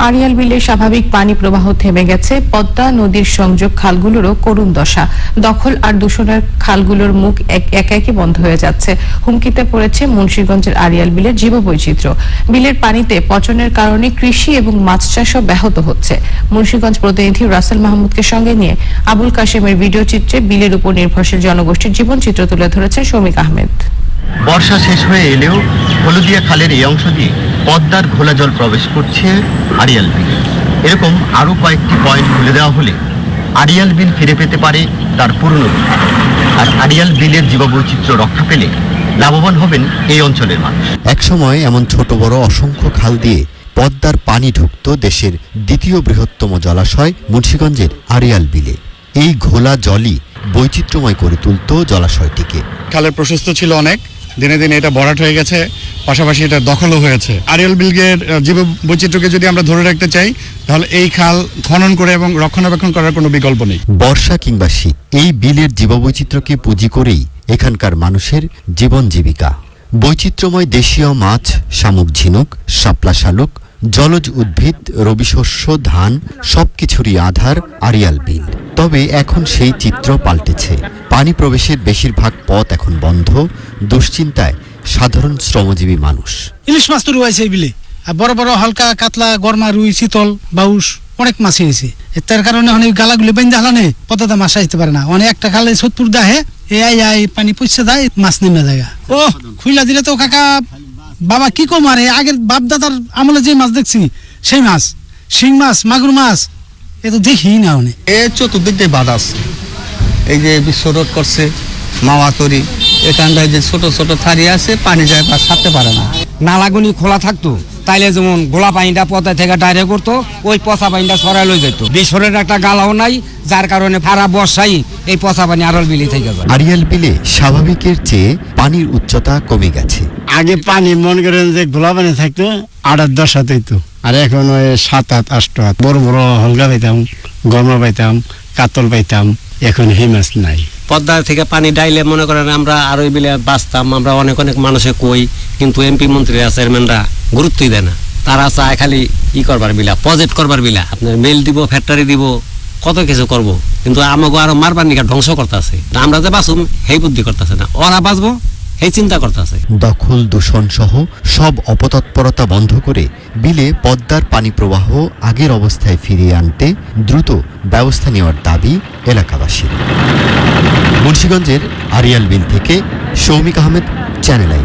আড়িয়াল বিলের স্বাভাবিক পানি প্রবাহ থেমে গেছে। পদ্মা নদীর সংযোগ খালগুলোরও করুণ দশা। দখল আর দূষণের খালগুলোর মুখ এক- একে একে বন্ধ হয়ে যাচ্ছে। হুমকিতে পড়েছে মুন্সিগঞ্জের আড়িয়াল বিলের জীববৈচিত্র্য। বিলের পানিতে পচনের কারণে কৃষি এবং মাছ চাষও ব্যাহত হচ্ছে। মুন্সিগঞ্জ প্রতিনিধি রাসেল মাহমুদকে সঙ্গে নিয়ে আবুল কাশেমের ভিডিও চিত্রে বিলের উপর নির্ভরশীল জনগোষ্ঠীর জীবনচিত্র তুলে ধরেছেন শৌমিক আহমেদ। বর্ষা শেষ হয়ে এলেও হলুদিয়া খালের এই অংশ দিয়ে পদ্মার ঘোলা জল প্রবেশ করছে আড়িয়াল বিলে। এরকম আরও কয়েকটি পয়েন্ট খুলে দেওয়া হলে আড়িয়াল বিল ফিরে পেতে পারে তার পুরনো আর আড়িয়াল বিলের জীববৈচিত্র্য রক্ষা পেলে লাভবান হবেন এই অঞ্চলের মানুষ। একসময় এমন ছোট বড় অসংখ্য খাল দিয়ে পদ্মার পানি ঢুকত দেশের দ্বিতীয় বৃহত্তম জলাশয় মুন্সিগঞ্জের আড়িয়াল বিলে। এই ঘোলা জলই বৈচিত্র্যময় করে তুলত জলাশয়টিকে। খালের প্রশস্ত ছিল অনেক। দিনে দিনে এটা ভরাট হয়ে গেছে। পাশাপাশি এটা দখলও হয়েছে। আরিয়াল বিলগের জীব বৈচিত্র্যকে যদি আমরা ধরে রাখতে চাই তাহলে এই খাল খনন করে এবং রক্ষণাবেক্ষণ করার কোনো বিকল্প নেই। বর্ষা কিংবা শীত এই বিলের জীববৈচিত্র্যকে পুঁজি করেই এখানকার মানুষের জীবন জীবিকা। বৈচিত্র্যময় দেশীয় মাছ শামুক ঝিনুক শাপলা শালুক জলজ উদ্ভিদ রবিশস্য ধান সবকিছুরই আধার আরিয়াল বিল। তবে এখন সেই চিত্র পাল্টেছে। পানি প্রবেশের বেশিরভাগ পথ এখন বন্ধ। দুশ্চিন্তায় সাধারণ শ্রমজীবী মানুষ। ইলিশ মাছ তো রয়েছে বিলে। আর বড় বড় হালকা, কাতলা, গরমা, রুই, শীতল বাউস অনেক মাছ হয়েছে তার কারণে অনেক গালাগুলি বেঁধে হালানে পদ্মাতে মাছ আসতে পারে না। অনেক একটা খালে সত্তর দাহে এই আই, পানি পয়সা দেয়, মাছ নেমে যায় ও খুইলা দিলে তো কাকা, বাবা কি কম আরে, আগের বাপ দাদার আমলে যে মাছ দেখছি, সেই মাছ, শিং মাছ, মাগুর মাছ এ তো দেখি না অনেক এ চতুর্দিক দিয়ে বাধা আছে। এই যে বিশ্ব রোড করছে মাওয়া তরি এখানটায় যে ছোট ছোট থারি আছে পানি যায় বা সারতে পারে না। নালাগুনি খোলা থাকতো? তাইলে যেমন গোলা পানিটা পথে থেকে ডাইরে করতো ওই পচা পানিটা সরাই লই যেত। বেসরের একটা গালাও নাই যার কারণে সারা বর্ষাই এই পচা পানি আরল বিলি থেকে যায়। আড়িয়াল বিলে স্বাভাবিকের চেয়ে পানির উচ্চতা কমে গেছে। আগে পানি মনে করেন যে গোলা পানি থাকতো আট আট দশ হাত হইতো। আর এখন ওই সাত হাত আষ্ট হাত বড় বড় হলগা পাইতাম গরমা পাইতাম কাতল পাইতাম এখন সেই মাছ নাই। পদ্মা থেকে পানি ডাইলে মনে করেন আমরা আরও বিলে বাঁচতাম আমরা অনেক অনেক মানুষে কই কিন্তু এমপি মন্ত্রীরা চেয়ারম্যানরা গুরুত্বই দেয় না। তারা চায় খালি ই করবার বিলা প্রজেক্ট করবার বিলা আপনার মেল দিব ফ্যাক্টরি দিব, কত কিছু করব। কিন্তু আমাকে আরও মারবার নিকা ধ্বংস করতেছে। আমরা যে বাঁচুম, সেই বুদ্ধি করতেছে না। ওরা বাঁচবো, সেই চিন্তা করতেছে। দখল, দূষণ সহ সব অপতৎপরতা বন্ধ করে বিলে পদ্মার পানি প্রবাহ আগের অবস্থায় ফিরিয়ে আনতে দ্রুত ব্যবস্থা নেওয়ার দাবি এলাকাবাসীর। মুন্সিগঞ্জের আরিয়াল বিল থেকে সৌমিক আহমেদ চ্যানেল আই